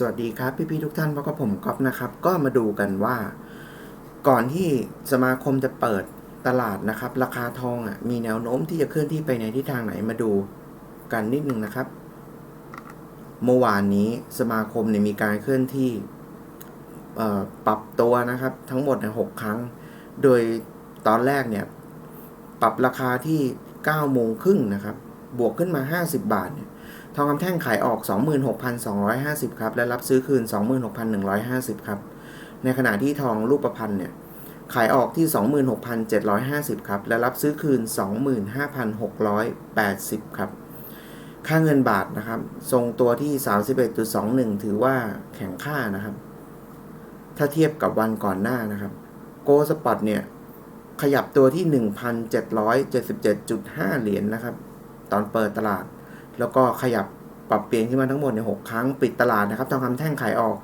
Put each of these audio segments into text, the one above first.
สวัสดีครับ พี่ๆทุกท่านพบกับผมก๊อฟนะครับ ก็มาดูกันว่า ก่อนที่สมาคมจะเปิดตลาดนะครับ ราคาทองอะมีแนวโน้มที่จะเคลื่อนที่ไปในทิศทางไหนมาดูกันนิดนึงนะครับ เมื่อวานนี้สมาคมเนี่ยมีการเคลื่อนที่ปรับตัวนะครับ ทั้งหมดเนี่ยหกครั้ง โดยตอนแรกเนี่ย ปรับราคาที่9โมงครึ่งนะครับ บวกขึ้นมา 50 บาทเนี่ยทองคำแท่งขายออก 26,250 ครับ และรับซื้อคืน 26,150 ครับ ในขณะที่ทองรูปพรรณเนี่ยขายออกที่ 26,750 ครับ และรับซื้อคืน 25,680 ครับ ค่าเงินบาทนะครับ ทรงตัวที่ 31.21 ถือว่าแข็งค่านะครับ ถ้าเทียบกับวันก่อนหน้านะครับ โกสปอตเนี่ย ขยับตัวที่ 1,777.5 เหรียญนนะครับ ตอนเปิดตลาด แล้วก็ขยับปรับเปลี่ยนขึ้นมาทั้งหมดใน 6 ครั้งปิดตลาดนะครับทองคำแท่งขายออก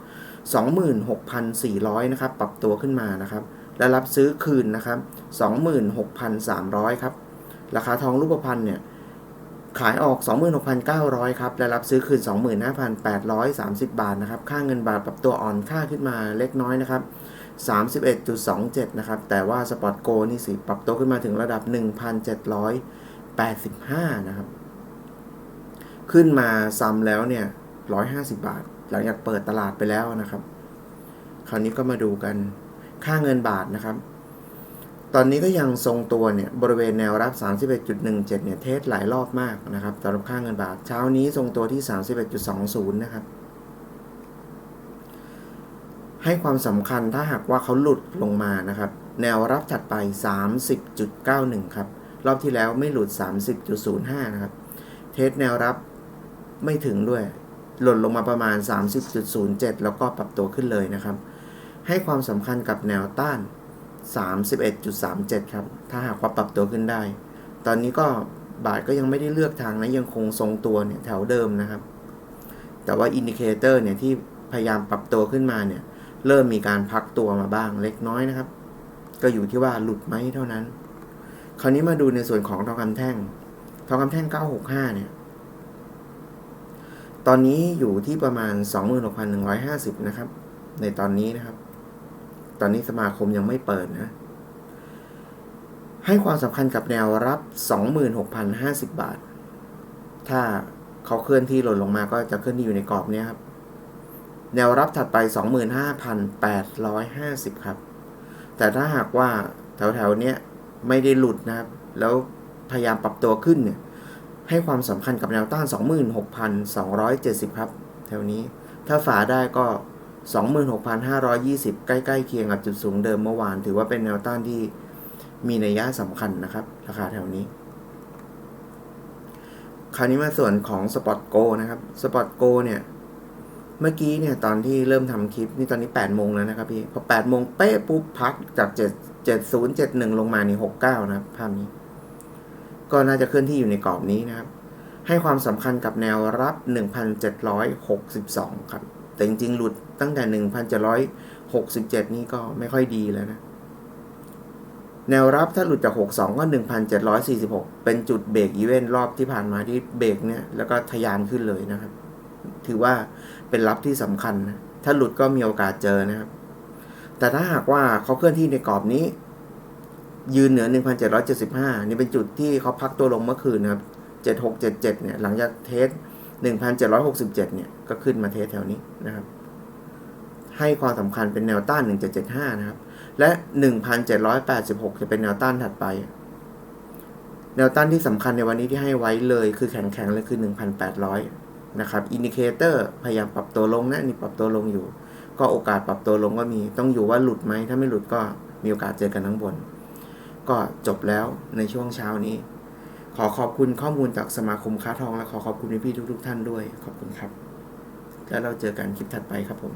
26,400 นะครับ ปรับตัวขึ้นมานะครับ และรับซื้อคืนนะครับ 26,300 ครับ ราคาทองรูปพรรณเนี่ยขายออก 26,900 ครับ และรับซื้อคืน 25,830 บาทนะครับ ค่าเงินบาทปรับตัวอ่อนค่าขึ้นมาเล็กน้อยนะครับ 31.27 นะครับ แต่ว่าสปอตโกนี่สิ ปรับตัวขึ้นมาถึงระดับ 85 นะครับ ขึ้นมาซ้ำแล้วเนี่ย 150 บาท หลังจากเปิดตลาดไปแล้วนะครับ คราวนี้ก็มาดูกันค่าเงินบาทนะครับ ตอนนี้ก็ยังทรงตัวเนี่ย บริเวณแนวรับ 31.17 เนี่ย เทสหลายรอบมากนะครับสำหรับค่าเงินบาท เช้านี้ทรงตัวที่ 31.20 นะครับให้ความสำคัญถ้าหากว่าเขาหลุดลงมานะครับ แนวรับถัดไป 30.91 ครับ รอบที่แล้วไม่หลุด 30.05 นะครับ เทสแนวรับไม่ถึงด้วย หล่นลงมาประมาณ 30.07 แล้วก็ปรับตัวขึ้นเลยนะครับ ให้ความสำคัญกับแนวต้าน 31.37 ครับ ถ้าหากว่าปรับตัวขึ้นได้ ตอนนี้ก็บาทก็ยังไม่ได้เลือกทางนะยังคงทรงตัวเนี่ยแถวเดิมนะครับ แต่ว่าอินดิเคเตอร์เนี่ยที่พยายามปรับตัวขึ้นมาเนี่ย เริ่มมีการพักตัวมาบ้างเล็กน้อยนะครับ ก็อยู่ที่ว่าหลุดไหมเท่านั้น คราวนี้มาดูในส่วนของทองคำแท่ง ทองคำแท่ง 965 เนี่ย ตอนนี้อยู่ที่ประมาณ 26,150 นะครับ ในตอนนี้นะครับ ตอนนี้สมาคมยังไม่เปิดนะ ให้ความสำคัญกับแนวรับ 26,050 บาท ถ้าเขาเคลื่อนที่หล่นลงมาก็จะเคลื่อนที่อยู่ในกรอบนี้ครับ แนวรับถัดไป 25,850 ครับ แต่ถ้าหากว่าแถวๆเนี้ย ไม่ได้หลุดนะครับ แล้วพยายามปรับตัวขึ้นเนี่ยให้ความสำคัญกับแนวต้าน 26,270 ครับ แถวนี้ ถ้าฝ่าได้ก็ 26,520 ใกล้ๆเคียงกับจุดสูงเดิมเมื่อวาน ถือว่าเป็นแนวต้านที่มีนัยยะสำคัญนะครับ ราคาแถวนี้ คราวนี้มาส่วนของสปอตโกนะครับสปอตโกเนี่ย เมื่อกี้เนี่ยตอนที่เริ่มทำคลิป นี่ตอนนี้ 8 โมงแล้วนะครับพี่ พอ 8 โมงเป๊ะปุ๊บพักจาก 7 7071ลงมาในี่69นะครับ ภาพนี้ ก็น่าจะเคลื่อนที่อยู่ในกรอบนี้นะครับ ให้ความสำคัญกับแนวรับ1,762ครับ แต่จริงๆ หลุดตั้งแต่1,767นี่ก็ไม่ค่อยดีแล้วนะ แนวรับถ้าหลุดจาก 62 ก็ 1,746 เป็นจุดเบรกอีเวนต์รอบที่ผ่านมาที่เบรกเนี่ยแล้วก็ทะยานขึ้นเลยนะครับ ถือว่าเป็นรับที่สำคัญนะถ้าหลุดก็มีโอกาสเจอนะครับ แต่ถ้าหากว่าเขาเคลื่อนที่ในกรอบนี้ ยืนเหนือ 1,775 นี่เป็นจุดที่เขาพักตัวลงเมื่อคืนนะครับ 7677 เนี่ย หลังจากเทส 1,767 เนี่ย ก็ขึ้นมาเทสแถวนี้นะครับ ให้ความสำคัญเป็นแนวต้าน 1775 นะครับ และ 1,786 จะเป็นแนวต้านถัดไป แนวต้านที่สำคัญในวันนี้ที่ให้ไว้เลยคือแข็งๆเลยคือ 1,800 นะครับ อินดิเคเตอร์พยายามปรับตัวลงนะนี่ปรับตัวลงอยู่ ก็โอกาสปรับตัวลงก็มี ต้องอยู่ว่าหลุดไหม ถ้าไม่หลุดก็มีโอกาสเจอกันทั้งบน ก็จบแล้วในช่วงเช้านี้ ขอขอบคุณข้อมูลจากสมาคมค้าทองและขอขอบคุณพี่ๆทุก ๆ ท่านด้วย ขอบคุณครับ แล้วเราเจอกันคลิปถัดไปครับผม